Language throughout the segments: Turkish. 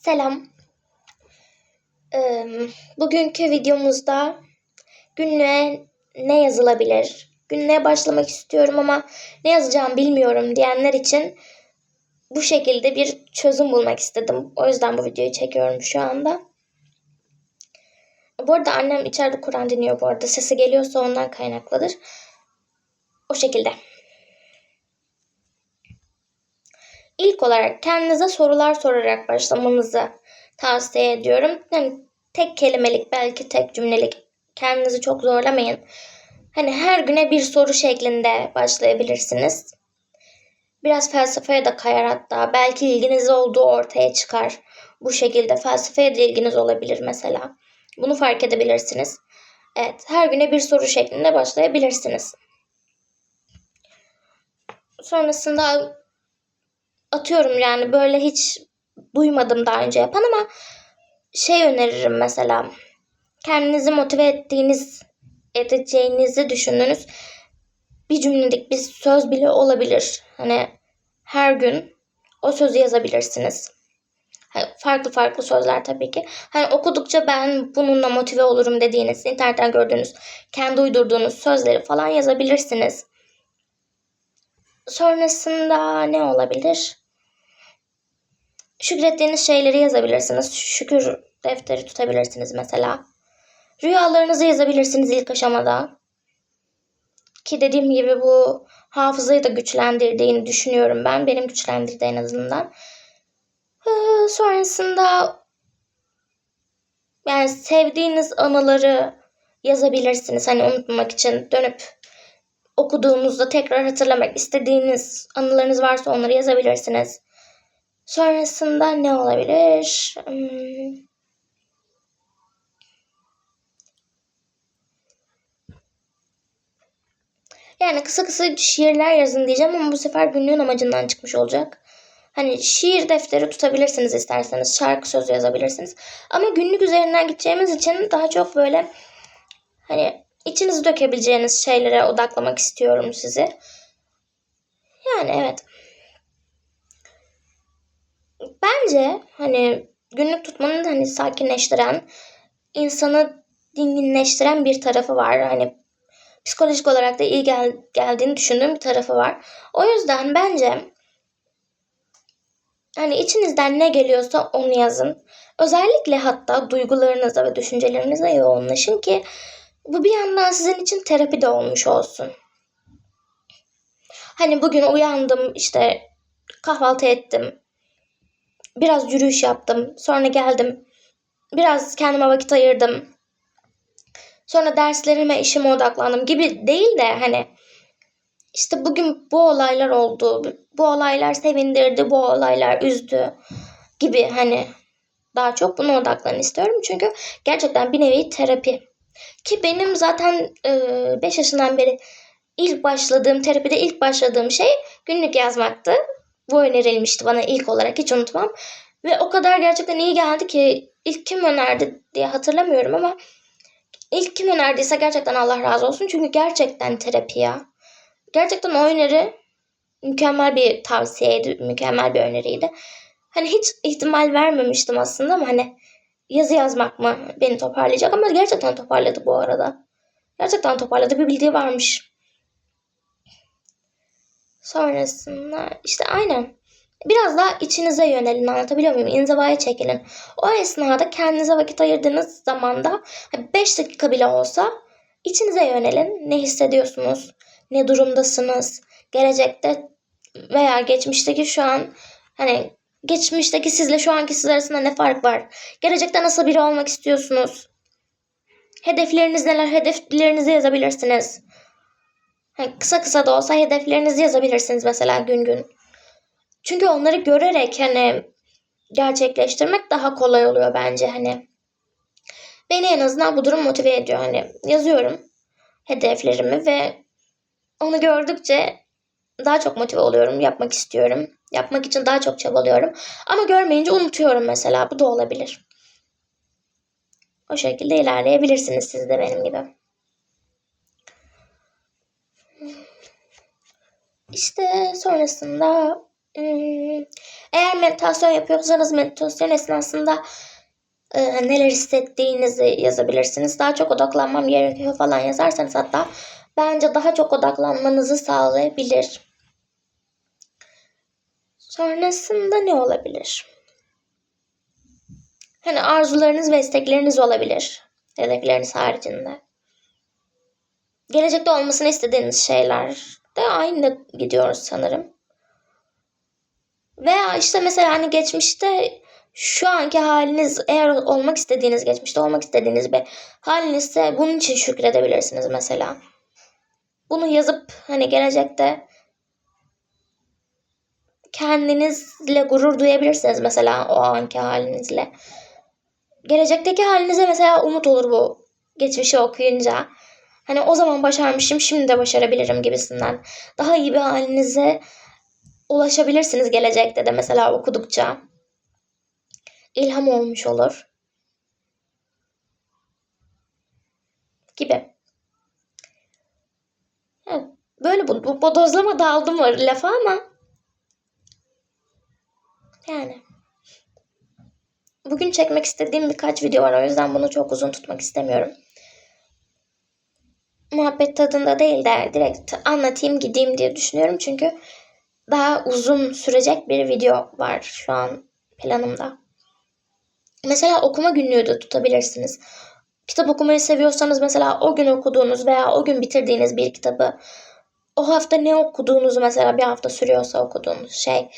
Selam. Ee, bugünkü videomuzda günlüğe ne yazılabilir? Günlüğe başlamak istiyorum ama ne yazacağımı bilmiyorum diyenler için bu şekilde bir çözüm bulmak istedim. O yüzden bu videoyu çekiyorum şu anda. Bu arada annem içeride Kur'an dinliyor bu arada. Sesi geliyorsa ondan kaynaklıdır. O şekilde. İlk olarak kendinize sorular sorarak başlamanızı tavsiye ediyorum. Yani tek kelimelik belki tek cümlelik kendinizi çok zorlamayın. Hani her güne bir soru şeklinde başlayabilirsiniz. Biraz felsefeye de kayar hatta. Belki ilginiz olduğu ortaya çıkar. Bu şekilde felsefeye de ilginiz olabilir mesela. Bunu fark edebilirsiniz. Evet, her güne bir soru şeklinde başlayabilirsiniz. Sonrasında atıyorum yani böyle hiç duymadım daha önce yapan ama şey öneririm mesela. Kendinizi motive ettiğiniz, edeceğinizi düşündüğünüz bir cümlelik bir söz bile olabilir. Hani her gün o sözü yazabilirsiniz. Hani farklı farklı sözler tabii ki. Hani okudukça ben bununla motive olurum dediğiniz, internetten gördüğünüz, kendi uydurduğunuz sözleri falan yazabilirsiniz. Sonrasında ne olabilir? Şükrettiğiniz şeyleri yazabilirsiniz. Şükür defteri tutabilirsiniz mesela. Rüyalarınızı yazabilirsiniz ilk aşamada. Ki dediğim gibi bu hafızayı da güçlendirdiğini düşünüyorum ben. Benim güçlendirdi en azından. Ee, sonrasında yani sevdiğiniz anıları yazabilirsiniz. Hani unutmamak için dönüp okuduğunuzda tekrar hatırlamak istediğiniz anılarınız varsa onları yazabilirsiniz. Sonrasında ne olabilir? Hmm. Yani kısa kısa şiirler yazın diyeceğim ama bu sefer günlüğün amacından çıkmış olacak. Hani şiir defteri tutabilirsiniz isterseniz. Şarkı sözü yazabilirsiniz. Ama günlük üzerinden gideceğimiz için daha çok böyle hani içinizi dökebileceğiniz şeylere odaklamak istiyorum sizi. Yani evet. Bence hani günlük tutmanın hani sakinleştiren, insanı dinginleştiren bir tarafı var. Hani psikolojik olarak da iyi gel geldiğini düşündüğüm bir tarafı var. O yüzden bence hani içinizden ne geliyorsa onu yazın. Özellikle hatta duygularınıza ve düşüncelerinize yoğunlaşın ki bu bir yandan sizin için terapi de olmuş olsun. Hani bugün uyandım işte kahvaltı ettim biraz yürüyüş yaptım. Sonra geldim. Biraz kendime vakit ayırdım. Sonra derslerime, işime odaklandım gibi değil de hani işte bugün bu olaylar oldu. Bu olaylar sevindirdi, bu olaylar üzdü gibi hani daha çok buna odaklanın istiyorum. Çünkü gerçekten bir nevi terapi. Ki benim zaten 5 yaşından beri ilk başladığım terapide ilk başladığım şey günlük yazmaktı. Bu önerilmişti bana ilk olarak hiç unutmam. Ve o kadar gerçekten iyi geldi ki ilk kim önerdi diye hatırlamıyorum ama ilk kim önerdiyse gerçekten Allah razı olsun. Çünkü gerçekten terapi ya. Gerçekten o öneri mükemmel bir tavsiyeydi, mükemmel bir öneriydi. Hani hiç ihtimal vermemiştim aslında ama hani yazı yazmak mı beni toparlayacak ama gerçekten toparladı bu arada. Gerçekten toparladı bir bildiği varmış. Sonrasında işte aynen. Biraz daha içinize yönelin anlatabiliyor muyum? İnzivaya çekilin. O esnada kendinize vakit ayırdığınız zamanda 5 dakika bile olsa içinize yönelin. Ne hissediyorsunuz? Ne durumdasınız? Gelecekte veya geçmişteki şu an hani geçmişteki sizle şu anki siz arasında ne fark var? Gelecekte nasıl biri olmak istiyorsunuz? Hedefleriniz neler? Hedeflerinizi yazabilirsiniz. Yani kısa kısa da olsa hedeflerinizi yazabilirsiniz mesela gün gün. Çünkü onları görerek hani gerçekleştirmek daha kolay oluyor bence hani. Beni en azından bu durum motive ediyor. Hani yazıyorum hedeflerimi ve onu gördükçe daha çok motive oluyorum. Yapmak istiyorum. Yapmak için daha çok çabalıyorum. Ama görmeyince unutuyorum mesela. Bu da olabilir. O şekilde ilerleyebilirsiniz siz de benim gibi. İşte sonrasında Eğer meditasyon yapıyorsanız meditasyon esnasında neler hissettiğinizi yazabilirsiniz. Daha çok odaklanmam gerekiyor falan yazarsanız hatta bence daha çok odaklanmanızı sağlayabilir. Sonrasında ne olabilir? Hani arzularınız ve istekleriniz olabilir. Hedefleriniz haricinde. Gelecekte olmasını istediğiniz şeyler de aynı gidiyoruz sanırım. Veya işte mesela hani geçmişte şu anki haliniz eğer olmak istediğiniz geçmişte olmak istediğiniz bir halinizse bunun için şükredebilirsiniz mesela. Bunu yazıp hani gelecekte kendinizle gurur duyabilirsiniz mesela o anki halinizle. Gelecekteki halinize mesela umut olur bu geçmişi okuyunca. Hani o zaman başarmışım şimdi de başarabilirim gibisinden. Daha iyi bir halinize ulaşabilirsiniz gelecekte de mesela okudukça. İlham olmuş olur. Gibi. Ha, böyle bu, bu bodozlama daldım var lafa ama yani. Bugün çekmek istediğim birkaç video var o yüzden bunu çok uzun tutmak istemiyorum. Muhabbet tadında değil de direkt anlatayım gideyim diye düşünüyorum çünkü daha uzun sürecek bir video var şu an planımda. Mesela okuma günlüğü de tutabilirsiniz. Kitap okumayı seviyorsanız mesela o gün okuduğunuz veya o gün bitirdiğiniz bir kitabı o hafta ne okuduğunuzu mesela bir hafta sürüyorsa okuduğunuz şey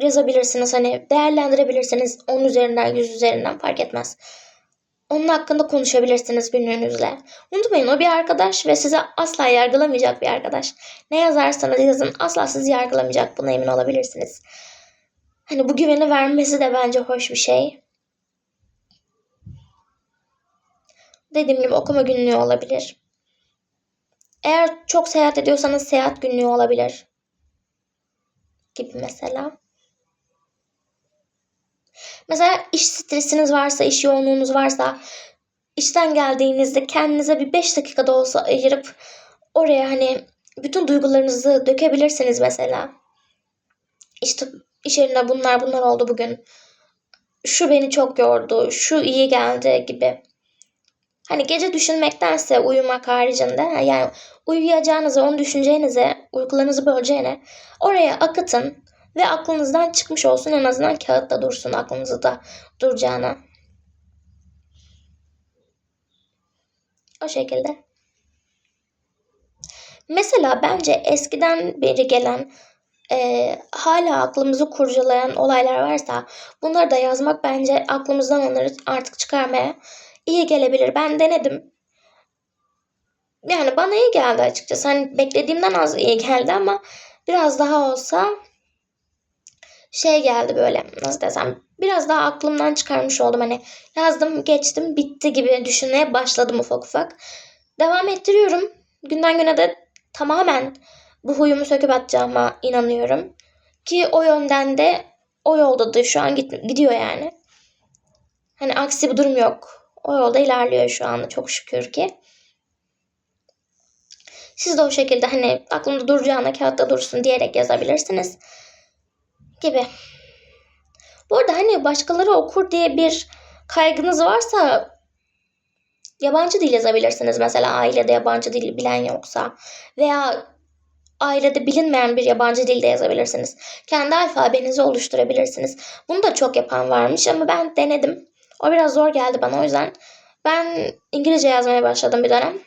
yazabilirsiniz. Hani değerlendirebilirsiniz. 10 üzerinden 100 üzerinden fark etmez. Onun hakkında konuşabilirsiniz günlüğünüzle. Unutmayın o bir arkadaş ve size asla yargılamayacak bir arkadaş. Ne yazarsanız yazın asla sizi yargılamayacak. Buna emin olabilirsiniz. Hani bu güveni vermesi de bence hoş bir şey. Dediğim gibi okuma günlüğü olabilir. Eğer çok seyahat ediyorsanız seyahat günlüğü olabilir. Gibi mesela. Mesela iş stresiniz varsa, iş yoğunluğunuz varsa işten geldiğinizde kendinize bir 5 dakikada olsa ayırıp oraya hani bütün duygularınızı dökebilirsiniz mesela. İşte iş yerinde bunlar bunlar oldu bugün. Şu beni çok yordu, şu iyi geldi gibi. Hani gece düşünmektense uyumak haricinde yani uyuyacağınızı, onu düşüneceğinize, uykularınızı böleceğine oraya akıtın ve aklınızdan çıkmış olsun en azından kağıtta dursun aklınızda duracağına. O şekilde. Mesela bence eskiden beri gelen e, hala aklımızı kurcalayan olaylar varsa bunları da yazmak bence aklımızdan onları artık çıkarmaya iyi gelebilir. Ben denedim. Yani bana iyi geldi açıkçası. Hani beklediğimden az iyi geldi ama biraz daha olsa şey geldi böyle nasıl desem biraz daha aklımdan çıkarmış oldum. Hani yazdım geçtim bitti gibi düşünmeye başladım ufak ufak. Devam ettiriyorum. Günden güne de tamamen bu huyumu söküp atacağıma inanıyorum. Ki o yönden de o yolda da şu an gidiyor yani. Hani aksi bir durum yok. O yolda ilerliyor şu anda çok şükür ki. Siz de o şekilde hani aklımda duracağına kağıtta dursun diyerek yazabilirsiniz. Gibi. Bu arada hani başkaları okur diye bir kaygınız varsa yabancı dil yazabilirsiniz. Mesela ailede yabancı dil bilen yoksa veya ailede bilinmeyen bir yabancı dilde yazabilirsiniz. Kendi alfabenizi oluşturabilirsiniz. Bunu da çok yapan varmış ama ben denedim. O biraz zor geldi bana o yüzden. Ben İngilizce yazmaya başladım bir dönem.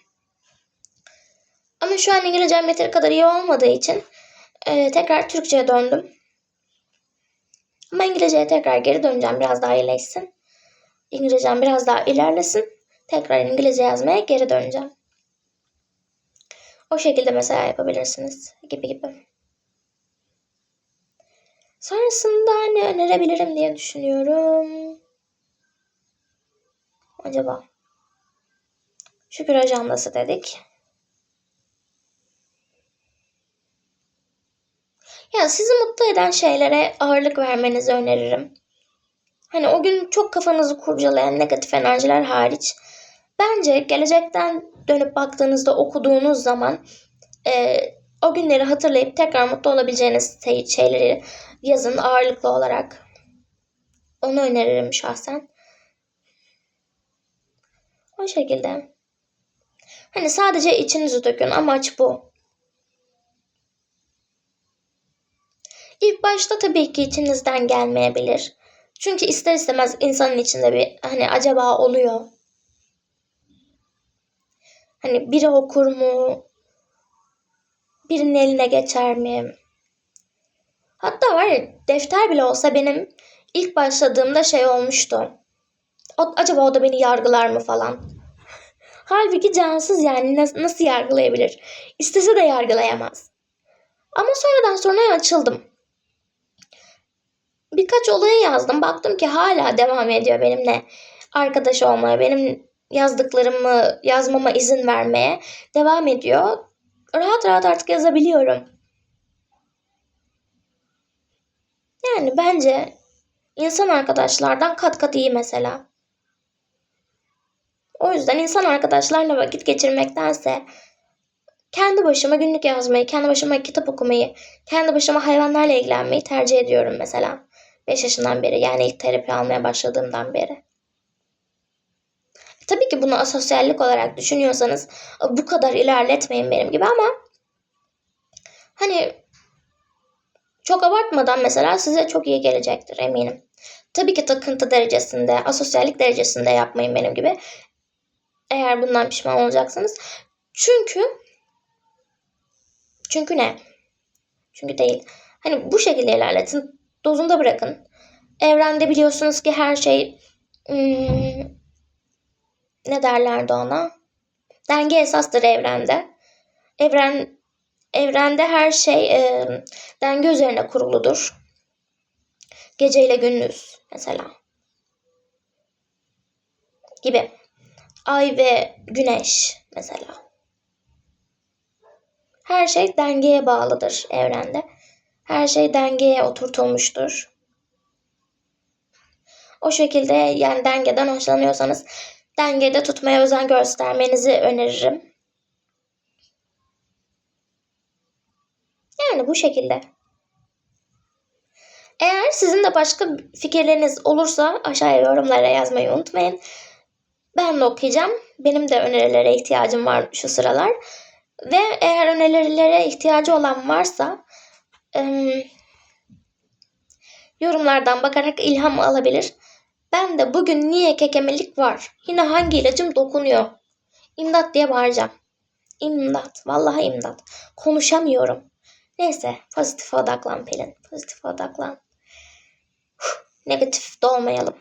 Ama şu an İngilizcem yeteri kadar iyi olmadığı için e, tekrar Türkçe'ye döndüm. Ama İngilizceye tekrar geri döneceğim biraz daha iyileşsin. İngilizcem biraz daha ilerlesin. Tekrar İngilizce yazmaya geri döneceğim. O şekilde mesela yapabilirsiniz gibi gibi. Sonrasında ne önerebilirim diye düşünüyorum. Acaba şükür ajandası dedik. Ya sizi mutlu eden şeylere ağırlık vermenizi öneririm. Hani o gün çok kafanızı kurcalayan negatif enerjiler hariç bence gelecekten dönüp baktığınızda okuduğunuz zaman e, O günleri hatırlayıp tekrar mutlu olabileceğiniz şey- şeyleri yazın ağırlıklı olarak. Onu öneririm şahsen. O şekilde. Hani sadece içinizi dökün. Amaç bu. İlk başta tabii ki içinizden gelmeyebilir. Çünkü ister istemez insanın içinde bir hani acaba oluyor. Hani biri okur mu? Birinin eline geçer mi? Hatta var ya defter bile olsa benim ilk başladığımda şey olmuştu. O, acaba o da beni yargılar mı falan. Halbuki cansız yani nas- nasıl yargılayabilir? İstese de yargılayamaz. Ama sonradan sonra açıldım. Birkaç olayı yazdım. Baktım ki hala devam ediyor benimle arkadaş olmaya, benim yazdıklarımı yazmama izin vermeye devam ediyor. Rahat rahat artık yazabiliyorum. Yani bence insan arkadaşlardan kat kat iyi mesela. O yüzden insan arkadaşlarla vakit geçirmektense kendi başıma günlük yazmayı, kendi başıma kitap okumayı, kendi başıma hayvanlarla ilgilenmeyi tercih ediyorum mesela. 5 yaşından beri yani ilk terapi almaya başladığımdan beri. Tabii ki bunu asosyallik olarak düşünüyorsanız bu kadar ilerletmeyin benim gibi ama hani çok abartmadan mesela size çok iyi gelecektir eminim. Tabii ki takıntı derecesinde, asosyallik derecesinde yapmayın benim gibi. Eğer bundan pişman olacaksınız. Çünkü çünkü ne? Çünkü değil. Hani bu şekilde ilerletin. Dozunda bırakın. Evrende biliyorsunuz ki her şey hmm, ne derlerdi ona? Denge esastır evrende. Evren evrende her şey e, denge üzerine kuruludur. Gece ile gündüz mesela. Gibi. Ay ve güneş mesela. Her şey dengeye bağlıdır evrende. Her şey dengeye oturtulmuştur. O şekilde yani dengeden hoşlanıyorsanız dengede tutmaya özen göstermenizi öneririm. Yani bu şekilde. Eğer sizin de başka fikirleriniz olursa aşağıya yorumlara yazmayı unutmayın. Ben de okuyacağım. Benim de önerilere ihtiyacım var şu sıralar. Ve eğer önerilere ihtiyacı olan varsa yorumlardan bakarak ilham alabilir. Ben de bugün niye kekemelik var? Yine hangi ilacım dokunuyor? İmdat diye bağıracağım. İmdat. Vallahi imdat. Konuşamıyorum. Neyse pozitif odaklan Pelin. Pozitif odaklan. Huh, negatif de olmayalım.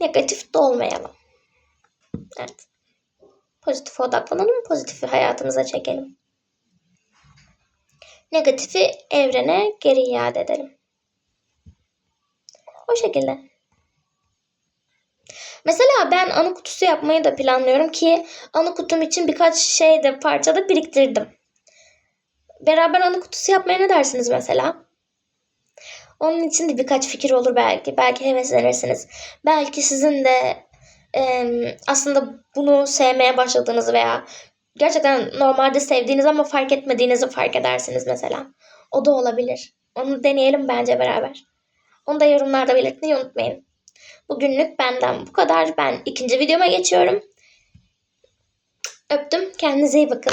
Negatif de olmayalım. Evet. Pozitif odaklanalım. Pozitifi hayatımıza çekelim. Negatifi evrene geri iade edelim. O şekilde. Mesela ben anı kutusu yapmayı da planlıyorum ki anı kutum için birkaç şey de parça da biriktirdim. Beraber anı kutusu yapmaya ne dersiniz mesela? Onun için de birkaç fikir olur belki. Belki heveslenirsiniz. Belki sizin de e, aslında bunu sevmeye başladığınız veya gerçekten normalde sevdiğiniz ama fark etmediğinizi fark edersiniz mesela. O da olabilir. Onu deneyelim bence beraber. Onu da yorumlarda belirtmeyi unutmayın. Bugünlük benden bu kadar. Ben ikinci videoma geçiyorum. Öptüm. Kendinize iyi bakın.